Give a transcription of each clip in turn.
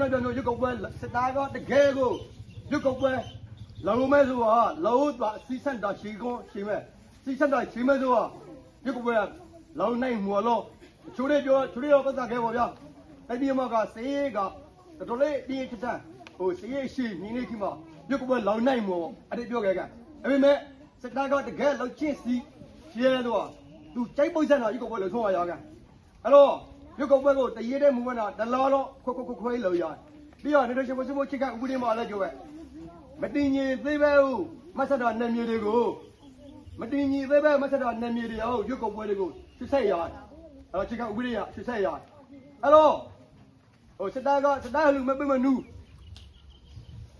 နပြောမျိုးရွက်ကုတ်ပွဲစစ်သားကတကယ်ကိုရွက်ကုတ်ပွဲလောလုံးမဲဆိုတာလောတော့စီစန်တာရှိကွန်ရှိမဲ့စီစန်တာရှိမဲ့ဆိုတာရွက်ကုတ်ပွဲလောနိုင်မွာလို့ချိုးရပြောချိုးရပတ်သက်ခဲ့ပါဗျာအဲ့ဒီမှာကစေးကတော်တော်လေးတင်းချစ်ဟိုစေးရှိနေနေခီမှာရွက်ကုတ်ပွဲလောနိုင်မွာအဲ့ဒီပြောခဲ့ကအဲ့ဒီမဲ့စစ်သားကတကယ်လောက်ချင်းစီရှဲတော့သူကြိုက်ပုတ်စံတော့ရွက်ကုတ်ပွဲလို့ဆုံးရရကအဲ့တော့ ရုပ်ကုတ်ပွဲကိုတရေတဲ့မူဝနာဒလာတော့ခွခွခွခွဲလို့ရပြီးတော့နေတော့ရှင်ဘုစမိုးချစ်ကဥပဒေမှာလည်းကြိုးပဲမတင်ញင်သေးပဲဟုမဆတ်တော်နယ်မြေတွေကိုမတင်ញင်သေးပဲမဆတ်တော်နယ်မြေတွေဟုတ်ရုပ်ကုတ်ပွဲတွေကိုဆွဆက်ရအဲ့တော့ချစ်ကဥပဒေရဆွဆက်ရအဲ့တော့ဟိုစတာကစတာလူမပိမနူး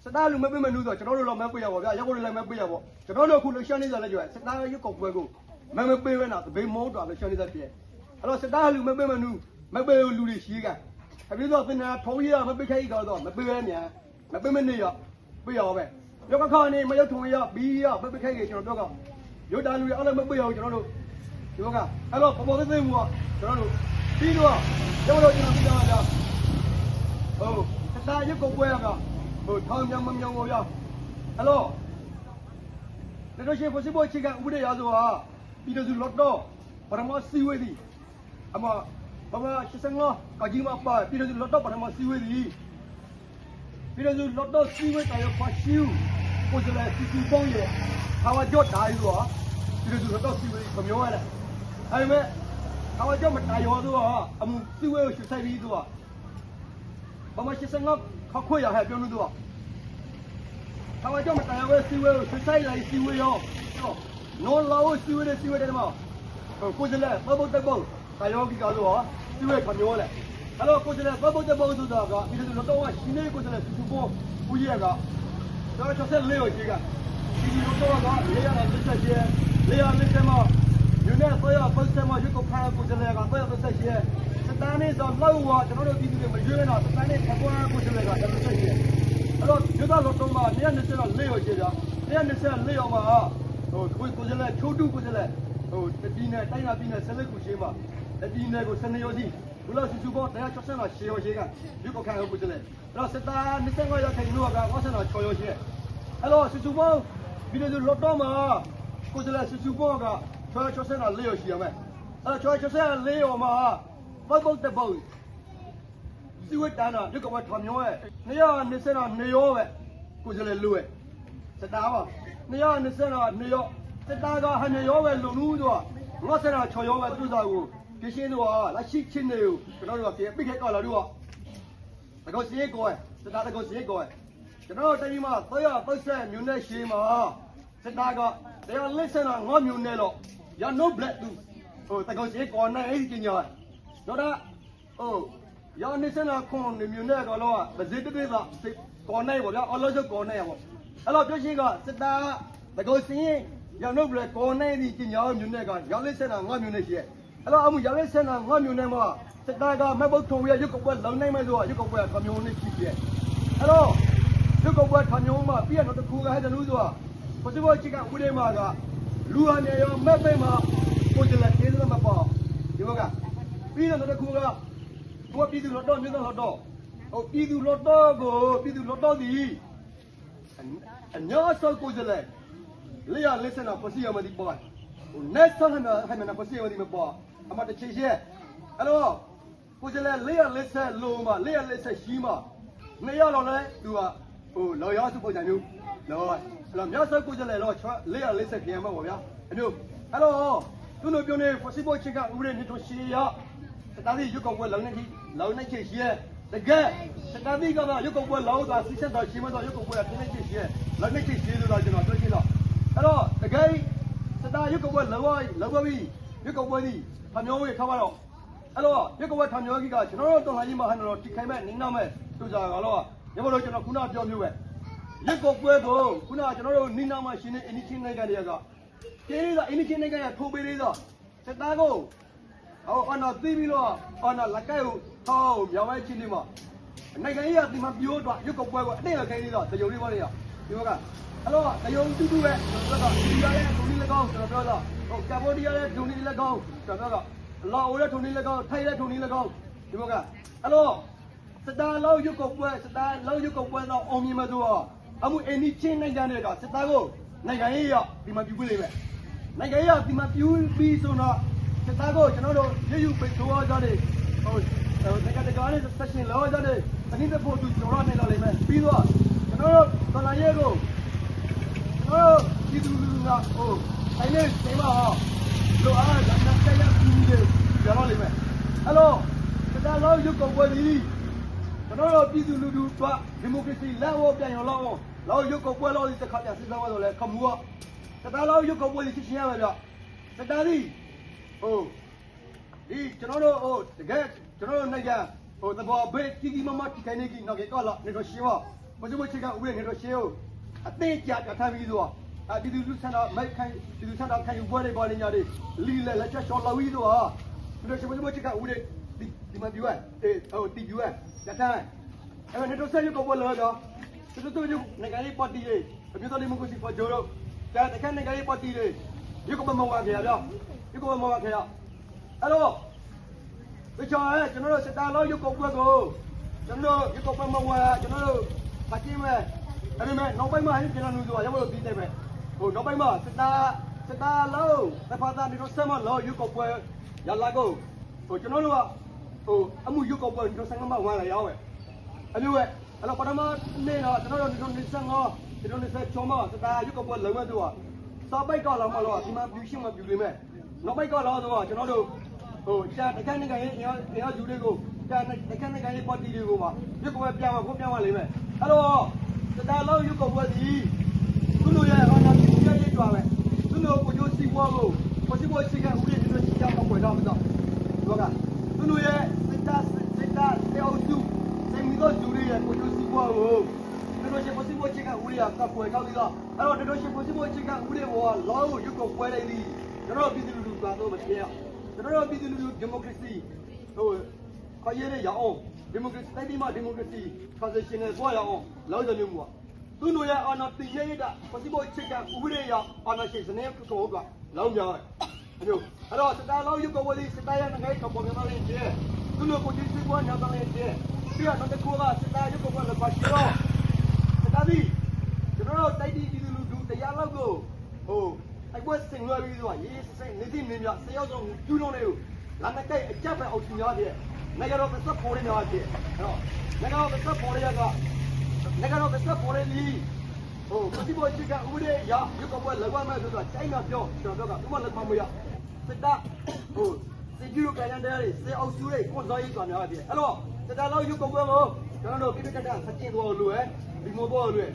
စတာလူမပိမနူးဆိုကျွန်တော်တို့တော့မပိရပါဗျာရောက်ကိုလည်းမပိရပါကျွန်တော်တို့အခုလှရှမ်းနေကြလဲကြိုးပဲစတာရုပ်ကုတ်ပွဲကိုမမပိဝဲနာတပိမောတော်လှရှမ်းနေကြပြဲအဲ့တော့စတာလူမပိမနူး မပေးဘူးလူတွေရှိကအပြီးတော့ပင်နာထုံးရမပေးခိုင်းတော့မပေးပဲမြန်မပေးမနေရပေးရပဲရောကခါနေမရောက်ထုံရပြီးရမပေးခိုင်းကြကျွန်တော်ပြောကရုတ်တာလူတွေအားလုံးမပေးရအောင်ကျွန်တော်တို့ဒီဘကအဲ့တော့ပေါ်ပေါ်သေးသေးမှုကကျွန်တော်တို့ပြီးတော့ကျွန်တော်တို့ကျွန်တော်ပြီးတော့ကြာဟုတ်တာရုပ်ကိုပွဲရမှာဟိုထောင်းမြောင်မမြောင်ကိုရအဲ့တော့ဒီလိုရှိဖို့စီဖို့ချိကဥပဒေရဆိုဟာပြီးတော့လော့တော့ပရမစီဝေးသည်အမ ဘာမရှစငေါကကြီးမပါပြည်သူလော့တော့ပထမစီဝေးသည်ပြည်သူလော့တော့စီဝေးတယ်ဖာရှူကိုစလဲစီစီပေါင်းရဲ့ဟာဝကြော့တာယူတော့ပြည်သူလော့တော့စီဝေးခမျောရတယ်အဲ့မဲ့ဟာဝကြော့မတာရောဆိုတော့အမှုစီဝေးကိုရှဆိုင်ပြီးတော့ဘာမရှစငေါခခွေရဟဲ့ပြောလို့တော့ဟာဝကြော့မတာရောပဲစီဝေးကိုရှဆိုင်လိုက်စီဝေးရောနော်လာဝစီဝေးတဲ့စီဝေးတဲ့မှာကိုစလဲဘဘတ်ဘတ် တာယောဂီကတော့သူ့ရဲ့ခမျိုးလေအဲ့တော့ကိုယ်စလဲဘဘတဲ့ဘဘဆိုတာကဒီလိုတော့ရှင်နေကိုယ်စလဲသူ့ဘောဦးရကတော့ချက်ဆက်လေးကိုကြီးကဒီလိုတော့ကလေးရတဲ့တက်ချက်လေးရတဲ့ချက်မှာယူနေဆိုရပတ်စမရုပ်ကိုဖာကိုယ်စလဲကတော့ရတဲ့ချက်စတန်းနေဆိုလောက်ဝကျွန်တော်တို့ပြည်သူတွေမရွေးတော့စတန်းနေခပွားကိုယ်စလဲကတက်ချက်အဲ့တော့ယူတော့တော့မှာနေရာနေစတော့လေးကိုကြီးတာနေရာနေစလေးအောင်မှာဟိုကိုယ်စလဲချိုးတူကိုယ်စလဲဟိုပြည်နယ်တိုင်းလာပြည်နယ်ဆက်လက်ကူရှင်း မှာအဒီနယ်ကိုစနေရောစီဘုလားစုစုပေါ်တရား60မှာရှေရောရှေကရုပ်ကိုခံရဖို့တည်းအဲ့တော့စတာ25ရောက်ခိုင်လို့ကဝါဆနာ6ရောရှေအဲ့တော့စုစုပေါ်ဒီလိုလော့တော့မှာကိုစလဲစုစုပေါ်က60နာ4ရောရှေရမယ်အဲ့တော့60 4ရောမှာပုတ်ပုတ်တပုတ်စီဝတ်တန်းတော့ရုပ်ကဝတ်ထွန်မျိုးရဲ့နေရနေစနာနေရောပဲကိုစလဲလို့ရဲ့စတာပါနေရနေစနာနေရောစတာကဟန်ရောပဲလုံလို့တော့ငါစနာ6ရောပဲသူ့စားကို ပြရှင်းတော့လာရှိချင်းနေကိုကျွန်တော်တို့ကပြပိခဲကောက်လာတို့ကတကောစီကိုယ်စတာတကောစီကိုယ်ကျွန်တော်တို့တိုင်းမှာတော့ရပုတ်ဆက်မြို့နယ်ရှိမှာစတာကတရား listen တော့ငေါမြို့နယ်တော့ ya no black သူဟိုတကောစီကိုယ်နဲ့အဲ့ဒီညောတော့ဒါဟို ya listen တော့ခွန်မြို့နယ်ကတော့ဗဇစ်တေးကကော်နယ်ပေါ့ဗျာအလောချုပ်ကော်နယ်ပေါ့အဲ့တော့ပြရှင်းကစတာတကောစီရနိုဘလက်ကော်နယ်ဒီညောမြို့နယ်ကရ listen တော့ငေါမြို့နယ်ရှိရဲ့အဲ့တော့အမှုရလေးစင်တာငါမျိုးနဲ့မှာစတာကမဘုတ်ထုံရရုပ်ကပွဲလုံနိုင်မဲ့ဆိုတော့ရုပ်ကပွဲကမျိုးနဲ့ဖြစ်ပြဲအဲ့တော့ရုပ်ကပွဲခမျိုးမှာပြည့်တော့တခုကဟဲ့တလူဆိုတာဘုသူဘောချစ်ကဦးလေးမှာကလူဟာနေရောမက်ပိတ်မှာကိုကျလက်သေးတယ်မပေါ့ဒီဘောကပြီးတော့တခုကကိုပြည်သူလောတော့မြို့တော်လောတော့ဟိုပြည်သူလောတော့ကိုပြည်သူလောတော့ဒီအညာဆောကိုကျလက်လေရလက်စနာပစီယမဒီပေါ်ဟို next time ဟဲ့မနာပစီယမဒီမပေါ် အမတချေရှဲအဲ့တော့ကိုကျလဲလေးရလက်ဆက်လုံးမလေးရလက်ဆက်ရှိမနှစ်ရတော့လဲသူကဟိုလော်ရောစုပုံစံမျိုးလော်အဲ့တော့မြောက်ဆက်ကိုကျလဲတော့လေးရလက်ဆက်ပြန်မှာပေါ့ဗျာအမျိုးအဲ့တော့သူတို့ပြောနေ possible ချက်ကဥပဒေနေတော့ရှေးရတာဒီရုပ်ကောက်ပွဲလောင်းနေကြီးလောင်းနေချေရှဲတကယ်စတာဒီကတော့ရုပ်ကောက်ပွဲလောင်းတာစစ်ဆက်တော့ရှင်းမတော့ရုပ်ကောက်ပွဲကတင်းနေချေရှဲလောင်းနေချေရှဲလို့တော့ကျွန်တော်ပြောချင်တော့အဲ့တော့တကယ်စတာရုပ်ကောက်ပွဲလောင်းလောင်းပြီး ရုပ်ကောက်ပွဲဒီထမျိုးဝေးထားပါတော့အဲ့တော့ရုပ်ကောက်ပွဲထမျိုးကြီးကကျွန်တော်တို့တော်လှန်ရေးမှာဟန်တော့ဒီခိုင်မဲ့နင်းနောက်မဲ့သူစားကတော့ရမလို့ကျွန်တော်ခုနပြောမျိုးပဲရုပ်ကောက်ပွဲကိုခုနကျွန်တော်တို့နင်းနောက်မှာရှင်နေအင်းချင်းနိုင်ငံတွေကကျေးလေးကအင်းချင်းနိုင်ငံကထိုးပေးလေးတော့စတာကိုဟောအနာသိပြီးတော့အနာလက်ကဲကိုဟောမြောင်ဝဲချင်းနေမှာနိုင်ငံရေးကဒီမှာပြောတော့ရုပ်ကောက်ပွဲကိုအတိတ်ခိုင်းလေးတော့တယုံလေးပါလေရော ဒီဘက်ကအဲ့တော့တယုံတူတူပဲကျွန်တော်တို့ကဒီရတဲ့ဒုံလေး၎င်းကျွန်တော်ပြောတော့ဟိုကမ္ဘောဒီးယားရဲ့ဒုံလေး၎င်းကျွန်တော်ပြောတော့လာအိုရဲ့ဒုံလေး၎င်းထိုင်းရဲ့ဒုံလေး၎င်းဒီဘက်ကအဲ့တော့စစစ်သားလုံးရုပ်ကုတ်ပွဲစစ်သားလုံးရုပ်ကုတ်ပွဲတော့အောင်မြင်မသူတော့အမှုအင်းဒီချင်းနိုင်ငံတဲ့ကစစ်သားကိုနိုင်ငံရေးရဒီမှာပြပြလိမ့်မယ်နိုင်ငံရေးရဒီမှာပြပြီးဆိုတော့စစ်သားကိုကျွန်တော်တို့ရယူပိတ်သွားကြတယ်ဟိုနိုင်ငံတကာနဲ့ဆက်ရှင်လောကြတယ်အနည်းတစ်ဖို့သူကျွန်တော်နေလာလိမ့်မယ်ပြီးတော့ကျွန် တော်တို့တော်လိုင်းရဲကိုကျွန်တော်ဒီသူလူကဟိုတိုင်းနေစိမဟောလိုအားကနတ်တဲ့ရပြီးတယ်ကျွန်တော်လိမ့်မယ်အဲ့တော့စစ်သားလုံးရုပ်ကုတ်ပွဲဒီကျွန်တော်တို့ပြည်သူလူထုကဒီမိုကရေစီလက်ဝပြန်ရောလောက်လောက်ရုပ်ကုတ်ပွဲလောက်ဒီတစ်ခါပြန်စစ်သားသွားတော့လဲခမူကစစ်သားလုံးရုပ်ကုတ်ပွဲဒီရှင်းရမယ်ဗျစစ်သားဒီဟိုဒီကျွန်တော်တို့ဟိုတကယ်ကျွန်တော်တို့နိုင်ငံဟိုသဘောဘေးကြီးကြီးမမတိခိုင်နေကြီးနောက်ကေကောလာနေတော့ရှင်းပါ ဘယ်လိုချက်ကဥပဒေနေတော့ရှင်းဟုတ်အသေးကြပြထားပြီးတော့အဒီလူလူဆန္ဒမိုက်ခိုင်ဒီလူဆန္ဒခိုင်ပွဲလေးပေါ်နေကြတယ်လီလေလက်ချက်ချော်လာပြီးတော့ဟာဒီလိုဘယ်လိုချက်ကဥပဒေဒီဒီမှာပြောအဲဟိုတီပြောရတဲ့အဲ့နေတော့ဆက်ရုပ်ပေါ်လာတော့သူတို့တို့နိုင်ငံရေးပါတီလေးအမျိုးသားဒီမိုကရေစီပေါ်ကြတော့ဒါတခါနိုင်ငံရေးပါတီလေးရုပ်ကမမောင်ခဲ့ရပြောရုပ်ကမမောင်ခဲ့ရအဲ့တော့တခြားရဲကျွန်တော်တို့စတာလောက်ရုပ်ကုတ်ပွဲကိုကျွန်တော်ရုပ်ကုတ်ပွဲမဝါကျွန်တော်တို့ ဖတ်ကြည့်မယ်အဲ့ဒီမဲ့နောက်ပိုင်းမှာဟင်းကျွန်တော်တို့ဆိုရမလို့ပြီးတယ်ပဲဟိုနောက်ပိုင်းမှာစတာစတာလောက်သဖာတာဒီတော့ဆက်မလောက်ရုပ်ကုတ်ပွဲရလာကိုဟိုကျွန်တော်တို့ကဟိုအမှုရုပ်ကုတ်ပွဲဒီတော့ဆိုင်မှာဝါလာရောက်ပဲအဲ့လိုပဲအဲ့တော့ပထမနေ့တော့ကျွန်တော်တို့ဒီတော့နေဆက်ငေါဒီတော့နေဆက်ချုံမစတာရုပ်ကုတ်ပွဲလုံးဝတော့စာပိုက်ကလာမလို့ဒီမှာပြူရှင်းမပြူလိမ့်မယ်နောက်ပိုက်ကလာတော့ကျွန်တော်တို့ဟိုဒါတခက်နေကရင်အင်အင်လူတွေကိုဒါတခက်နေကရင်ပါတီတွေကိုပါရုပ်ကပဲပြမှာကိုပြမှာလိမ့်မယ် အဲ့တော့တတလောက်ရုပ်ကပွဲစီသူတို့ရဲ့အာဏာကြီးရဲ့ရေးကြွားပဲသူတို့ကိုကြိုးစီပွားကိုကိုစီပွားချိကဥပဒေတွေစီကြောင်းပွေတော့မတော့တော့ကသူတို့ရဲ့စစ်တာစစ်တာတေအောင်စုစေမီတို့လူတွေရဲ့ကိုကြိုးစီပွားကိုသူတို့ရဲ့ကိုစီပွားချိကဥပဒေကပွေတော့ပြီးတော့အဲ့တော့တို့ရဲ့ကိုစီပွားချိကဥပဒေဘောလောရုပ်ကပွဲလိုက်သည်ကျွန်တော်ပြည်သူလူထုကတော့မပြေရကျွန်တော်တို့ပြည်သူလူထုဒီမိုကရေစီဟိုခေါ်ရတဲ့ရအောင် ဒီမိုကရေစီတိုင်းပြည်မှာဒီမိုကရေစီ transition နဲ့သွားရအောင်လောက်တယ်မျိုးကသူတို့ရဲ့အာဏာတည်ရတဲ့ possible check ကဥပဒေရအာဏာရှင်စနစ်ကိုတော့လောက်များတယ်အမျိုးအဲ့တော့စတားလောက်ရုပ်ကဝလေးစတားရငယ်တော့ပေါ်ပြန်လာရင်ကျဲသူတို့ကိုကြည့်စီကွာညာတော့လည်းကျဲပြီးတော့နောက်တစ်ခုကစတားရုပ်ကဝလည်းပါရှိတော့စတားဒီကျွန်တော်တို့တိုက်ပြည်သူလူထုတရားလောက်ကိုဟိုအဲ့ကွစင်လွယ်ပြီးတော့ရေးစင်နေတိမင်းများဆရောက်တော့ကျူးလုံးလေးကိုလာမကိတ်အကြက်ပဲအောင်ချင်ရတ ယ်ငါကတော့ပတ်သက်ပေါ်နေတော့တယ်အဲ့တော့ငါကတော့ပတ်သက်ပေါ်ရကငါကတော့ပတ်သက်ပေါ်နေပြီဟိုပတိဘောချစ်ကဥပဒေရရုပ်ကပွဲလောက်မှဆိုတော့တိုင်းမှာပြောကျွန်တော်ကဘုမလက်မမရစစ်တာဟိုစီကျူကရန်တဲ့စေအောင်ကျူလေးကွန်စောရေးတော်များတယ်အဲ့တော့စစ်တာလောက်ရုပ်ကပွဲကိုကျွန်တော်တို့ပြပြကတ်စတင်သွားလို့ရဒီမို့ပေါ်လို့ရ